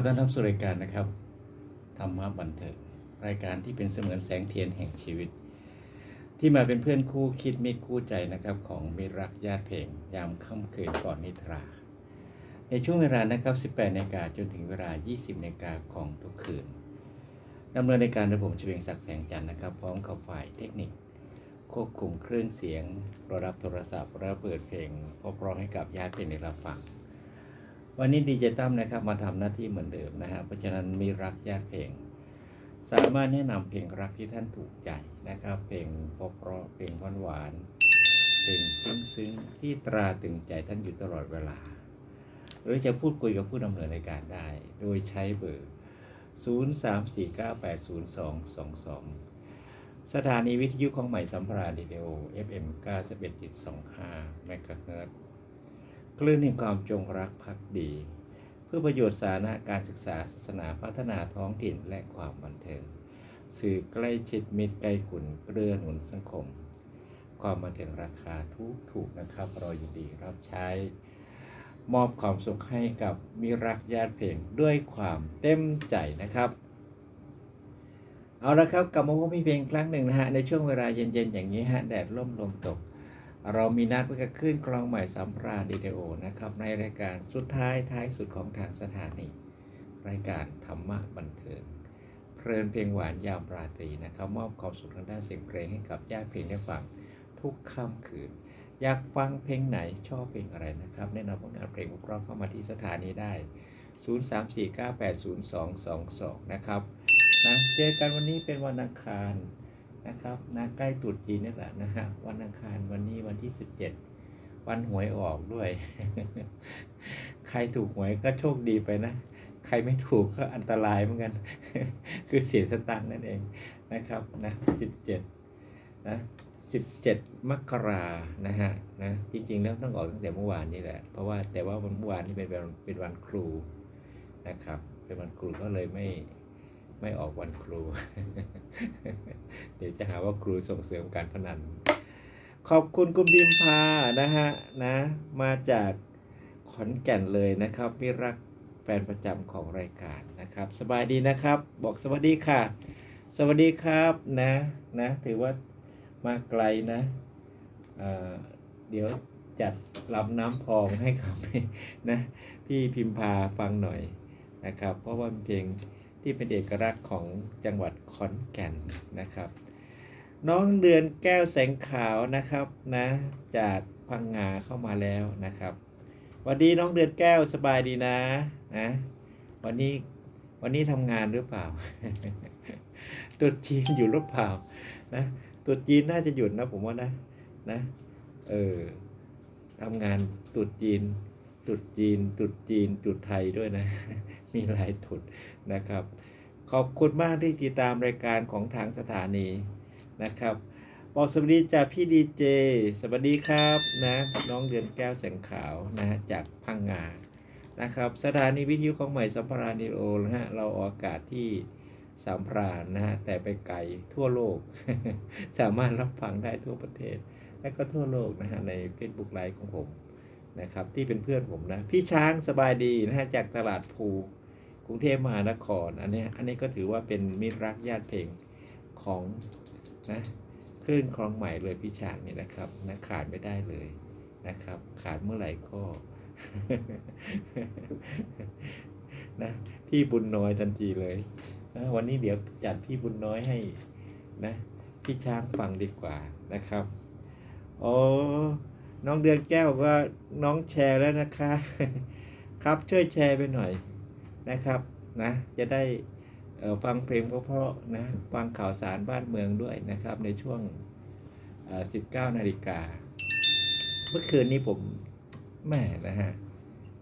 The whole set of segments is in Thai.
อต้อนรับสู่รายการนะครับธรรมะบันเทิงรายการที่เป็นเสมือนแสงเทียนแห่งชีวิต ที่มาเป็นเพื่อนคู่คิดมิตรคู่ใจนะครับ ของมิรักญาติเพลงยามค่ำคืนก่อนนิทรา ในช่วงเวลานะครับ 18นาฬิกาจนถึงเวลา 20นาฬิกาของทุกคืนดำเนินในการโดยผมชเวงศักดิ์แสงจันทร์นะครับ พร้อมกับฝ่ายเทคนิค ควบคุมเครื่องเสียงรอรับโทรศัพท์และเปิดเพลงเพราะๆให้กับญาติเพลงได้รับฟัง วันนี้ดีเจตั้มนะครับมาทำหน้าที่เหมือนเดิมนะฮะเพราะฉะนั้นมีรักญาติเพลง สามารถแนะนำเพลงรักที่ท่านถูกใจนะครับ เพลงเพราะๆเพลงหวานหวานๆเพลงซึ้งๆที่ตราตรึงใจท่านอยู่ตลอดเวลา หรือจะพูดคุยกับผู้ดำเนินรายการได้ โดยใช้เบอร์ 0349802222 สถานีวิทยุของใหม่สัมปราณเดโอ FM 91.25เมกะเฮิรตซ์ คลื่นแห่งความจงรักภักดี เพื่อประโยชน์สาธารณะการศึกษาศาสนาพัฒนาท้องถิ่นและความบันเทิงสื่อใกล้ชิดมิตรใกล้ขุนเรือหนุนสังคม ความบันเทิงราคาทุกถูกนะครับเรายินดีรับใช้ มอบความสุขให้กับมิรรักญาติเพลงด้วยความเต็มใจนะครับเอาละครับกลับมาพบพี่เพลงครั้งหนึ่งนะฮะในช่วงเวลาเย็นๆ อย่างนี้ฮะแดดร่มลมตก เรามีนัดไปกับคลื่นกลองใหม่สัมปราณเดโอนะครับ ในรายการสุดท้ายท้ายสุดของทางสถานีรายการธรรมะบันเทิง เพลินเพลงหวานยามราตรีนะครับ มอบความสุขทางด้านเสียงเพลงให้กับญาติเพลงได้ฟังทุกค่ำคืน อยากฟังเพลงไหนชอบเพลงอะไรนะครับ แนะนำผลงานเพลงพวกเราเข้ามาที่สถานีได้ 0349802222 นะครับนะเจอกันวันนี้เป็นวันอังคาร นะครับนะใกล้ตรุษจีนนี่แหละนะฮะวันอังคารวันนี้วันที่17วันหวยออกด้วย ใครถูกหวยก็โชคดีไปนะ ใครไม่ถูกก็อันตรายเหมือนกัน คือเสียสตังค์นั่นเองนะครับนะ17นะ17มกรานะฮะนะจริงๆแล้วต้องออกตั้งแต่เมื่อวานนี่แหละ เพราะว่าแต่ว่าวันเมื่อวานนี่เป็นวันเป็นวันครูนะครับ เป็นวันครูก็เลยไม่ ไม่ออกวันครู เดี๋ยวจะหาว่าครูส่งเสริมการพนัน ขอบคุณคุณบิมพานะฮะนะ มาจากขอนแก่นเลยนะครับมิรักแฟนประจำของรายการนะครับ สบายดีนะครับ บอกสวัสดีค่ะ สวัสดีครับนะนะ ถือว่ามาไกลนะเเดี๋ยวจัดลำน้ำพองให้กับนะพี่พิมพาฟังหน่อยนะครับ เพราะว่าเพลง ที่เป็นเอกลักษณ์ของจังหวัดขอนแก่นนะครับ น้องเดือนแก้วแสงขาวนะครับนะจากพังงาเข้ามาแล้วนะครับวัสดีน้องเดือนแก้วสบายดีนะนะวันนี้วันนี้ทำงานหรือเปล่าตรุษจีนอยู่หรือเปล่านะตรุษจีนน่าจะหยุดนะผมว่านะนะเออทำงานตรุษจีน ตรุษจีนตรุษจีนตรุษไทยด้วยนะ มีหลายตรุษนะครับ ขอบคุณมากที่ติดตามรายการของทางสถานีนะครับบอกสวัสดีจากพี่ดีเจสวัสดีครับนะน้องเดือนแก้วแสงขาวนะจากพังงานะครับสถานีวิทยุของใหม่สัมปราณิโอนะฮะเราออกอากาศที่สามพรานนะฮะแต่ไปไกลทั่วโลก สามารถรับฟังได้ทั่วประเทศ และก็ทั่วโลกนะฮะใน Facebook ไลฟ์ของผม นะครับที่เป็นเพื่อนผมนะ พี่ช้างสบายดีนะฮะจากตลาดภูกรุงเทพมหานครอันนี้อันนี้ก็ถือว่าเป็นมิตรรักญาติเพลงของนะคลื่นคลองใหม่เลยพี่ฉากนี่นะครับนะขาดไม่ได้เลยนะครับ ขาดเมื่อไหร่ก็นะพี่บุญน้อยทันทีเลยนะวันนี้เดี๋ยวจัดพี่บุญน้อยให้นะพี่ช้างฟังดีกว่านะครับโอ้ น้องเดือนแก้วก็น้องแชร์แล้วนะคะ ครับช่วยแชร์ไปหน่อยนะครับนะจะได้ฟังเพลงเพราะๆนะฟังข่าวสารบ้านเมืองด้วยนะครับ ในช่วงสิบเก้านาฬิกา เมื่อคืนนี้ผมแม่นะฮะ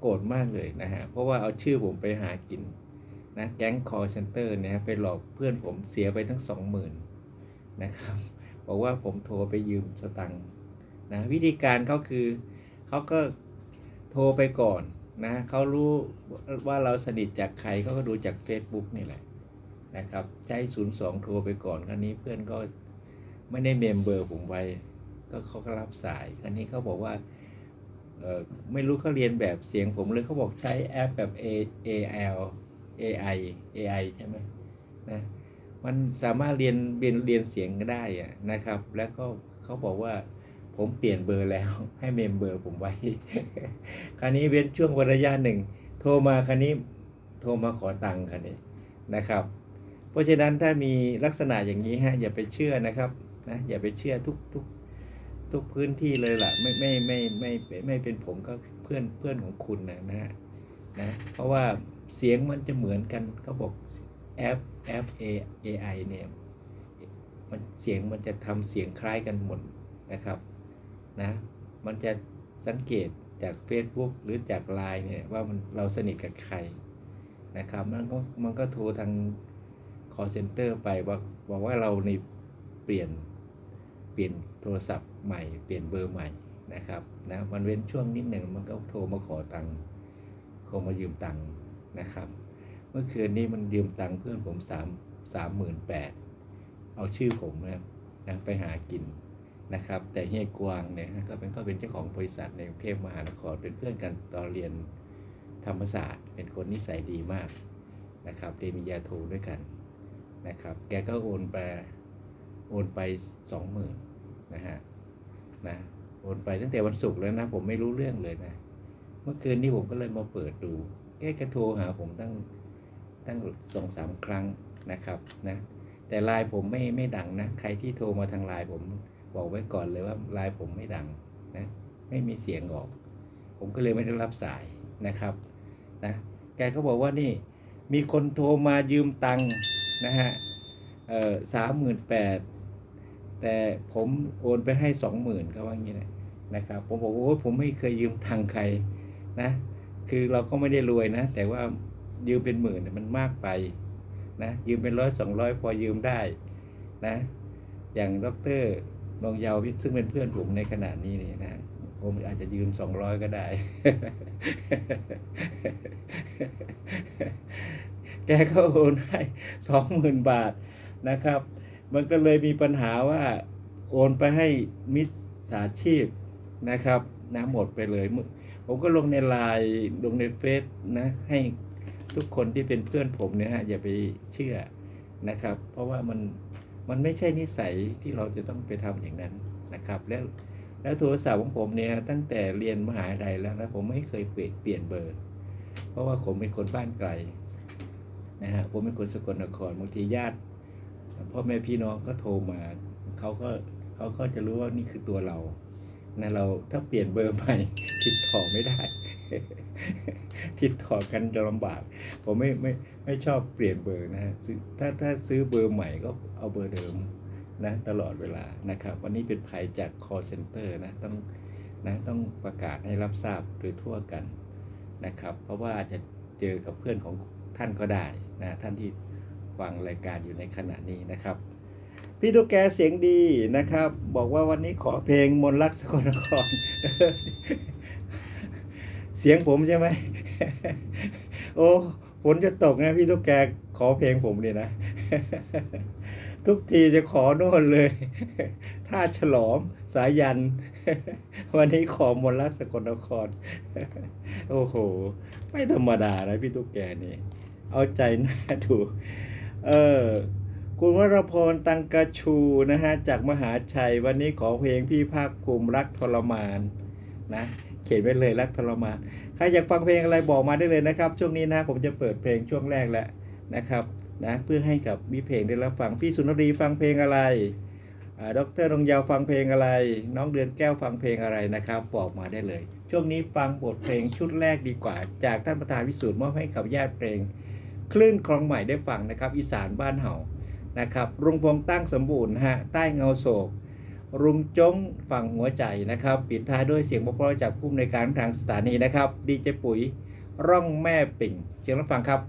โกรธมากเลยนะฮะเพราะว่าเอาชื่อผมไปหากินนะแก๊งคอร์เซนเตอร์เนี่ยไปหลอกเพื่อนผมเสียไปทั้งสองหมื่นนะครับบอกว่าผมโทรไปยืมสตังค์ นะวิธีการเขาคือเขาก็โทรไปก่อนนะเขารู้ว่าเราสนิทจากใครเขาก็ดูจาก Facebook นี่แหละนะครับ ใช้02โทรไปก่อนครั้นี้เพื่อนก็ไม่ได้เมมเบอร์ผมไว้ ก็เขาก็รับสายครั้นี้เขาบอกว่าไม่รู้เขาเรียนแบบเสียงผมเลยเขาบอกใช้แอปแบบ A A L A I A I ใช่ไหมนะมันสามารถเรียนเรียนเรียนเสียงก็ได้นะครับ แล้วก็เขาบอกว่า ผมเปลี่ยนเบอร์แล้ว ให้เมมเบอร์ผมไว้ คราวนี้เว้นช่วงวระยะหนึ่ง โทรมาคราวนี้โทรมาขอตังค์คราวนี้นะครับ เพราะฉะนั้นถ้ามีลักษณะอย่างนี้ฮะอย่าไปเชื่อนะครับนะอย่าไปเชื่อทุกทุกทุกพื้นที่เลยล่ะไม่ไม่ไม่ไม่ไม่เป็นผมก็เพื่อนเพื่อนของคุณนะนะฮะนะเพราะว่าเสียงมันจะเหมือนกันเขาบอกแอปแอป A AI เนี่ยมันเสียงมันจะทำเสียงคล้ายกันหมดนะครับ นะ มันจะสังเกตจาก Facebook หรือจาก Line เนี่ยว่ามันเราสนิทกับใครนะครับ มันก็มันก็โทรทาง call center ไปว่าบอกว่าเราในเปลี่ยนเปลี่ยนโทรศัพท์ใหม่เปลี่ยนเบอร์ใหม่นะครับนะมันเว้นช่วงนิดหนึ่งมันก็โทรมาขอตังค์ขอมายืมตังค์นะครับ เมื่อคืนนี้มันยืมตังค์เพื่อนผมสามสามหมื่นแปดเอาชื่อผมนะนะไปหากิน นะครับ แต่เฮียกวางเนี่ยก็เป็นก็เป็นเจ้าของบริษัทในกรุงเทพมหานครเป็นเพื่อนกันตอนเรียนธรรมศาสตร์ เป็นคนนิสัยดีมากนะครับเรียนปริญญาโทด้วยกันนะครับ แกก็โอนไปโอนไปสองหมื่นนะฮะนะโอนไปตั้งแต่วันศุกร์แล้วนะ ผมไม่รู้เรื่องเลยนะ เมื่อคืนนี้ผมก็เลยมาเปิดดูแกก็โทรหาผมตั้งตั้งสองสามครั้งนะครับนะแต่ไลน์ผมไม่ไม่ดังนะ ใครที่โทรมาทางไลน์ผม บอกไว้ก่อนเลยว่าไลน์ผมไม่ดังนะไม่มีเสียงออก ผมก็เลยไม่ได้รับสายนะครับนะแกก็บอกว่านี่มีคนโทรมายืมตังค์นะฮะเอ่อสามหมื่นแปดแต่ผมโอนไปให้สองหมื่นก็ว่างี้นะนะครับผมบอกโอ้ยผมไม่เคยยืมทางใครนะคือเราก็ไม่ได้รวยนะ แต่ว่ายืมเป็นหมื่นมันมากไปนะยืมเป็นร้อยสองร้อยพอยืมได้นะอย่างดร นงเยาวซึ่งเป็นเพื่อนผมในขณะนี้นี่นะผมอาจจะยืมสองร้อยก็ได้ แกก็โอนให้สองหมื่นบาทนะครับ มันก็เลยมีปัญหาว่า โอนไปให้มิจฉาชีพนะครับนะหมดไปเลย ผมก็ลงในไลน์ลงในเฟซนะ ให้ทุกคนที่เป็นเพื่อนผมเนี่ยฮะอย่าไปเชื่อนะครับ เพราะว่ามัน มันไม่ใช่นิสัยที่เราจะต้องไปทำอย่างนั้นนะครับ แล้วแล้วโทรศัพท์ของผมเนี่ยตั้งแต่เรียนมหาลัยแล้วนะผมไม่เคยเปลี่ยนเปลี่ยนเบอร์ เพราะว่าผมเป็นคนบ้านไกลนะฮะผมเป็นคนสกลนครบางทีญาติพ่อแม่พี่น้องก็โทรมาเขาก็เขาก็จะรู้ว่านี่คือตัวเรานะเราถ้าเปลี่ยนเบอร์ใหม่ติดต่อไม่ได้ ติดต่อกันจะลำบาก ผมไม่ไม่ไม่ชอบเปลี่ยนเบอร์นะฮะซื้อถ้าถ้าซื้อเบอร์ใหม่ก็เอาเบอร์เดิมนะตลอดเวลานะครับ วันนี้เป็นภัยจาก call center นะต้องนะต้องประกาศให้รับทราบโดยทั่วกันนะครับ เพราะว่าอาจจะเจอกับเพื่อนของท่านก็ได้นะท่านที่ฟังรายการอยู่ในขณะนี้นะครับ พี่ตุ๊กแกเสียงดีนะครับ บอกว่าวันนี้ขอเพลงมนต์รักสกลนคร เสียงผมใช่ไหม โอ้ฝนจะตกนะพี่ตุ๊กแกขอเพลงผมเนี่ยนะ ทุกทีจะขอโน่นเลยท่าฉลอมสายัน วันนี้ขอมนต์รักสกลนคร โอ้โห ไม่ธรรมดานะพี่ตุ๊กแกนี่ เอาใจน่าดูเออคุณวรพรตังกะชูนะฮะจากมหาชัยวันนี้ขอเพลงพี่ภาคภูมิรักทรมานนะ เขียนไว้เลยรักทรมานใครอยากฟังเพลงอะไรบอกมาได้เลยนะครับ ช่วงนี้นะผมจะเปิดเพลงช่วงแรกแล้วนะครับนะเพื่อให้กับมีเพลงได้รับฟังพี่สุนทรีฟังเพลงอะไรอ่าดรรงยาวฟังเพลงอะไร น้องเดือนแก้วฟังเพลงอะไรนะครับบอกมาได้เลย ช่วงนี้ฟังบทเพลงชุดแรกดีกว่า จากท่านประธานวิสูตรมอบให้กับญาติเพลง คลื่นคลองใหม่ได้ฟังนะครับ อีสานบ้านเห่านะครับรุงพงตั้งสมบูรณ์ฮะใต้เงาโศก รุงจงฝั่งหัวใจนะครับ ปิดท้ายด้วยเสียงเพราะๆจากผู้อำนวยการทางสถานีนะครับ ดีเจปุ๋ยร่องแม่ปิ่งเชิญรับฟังครับ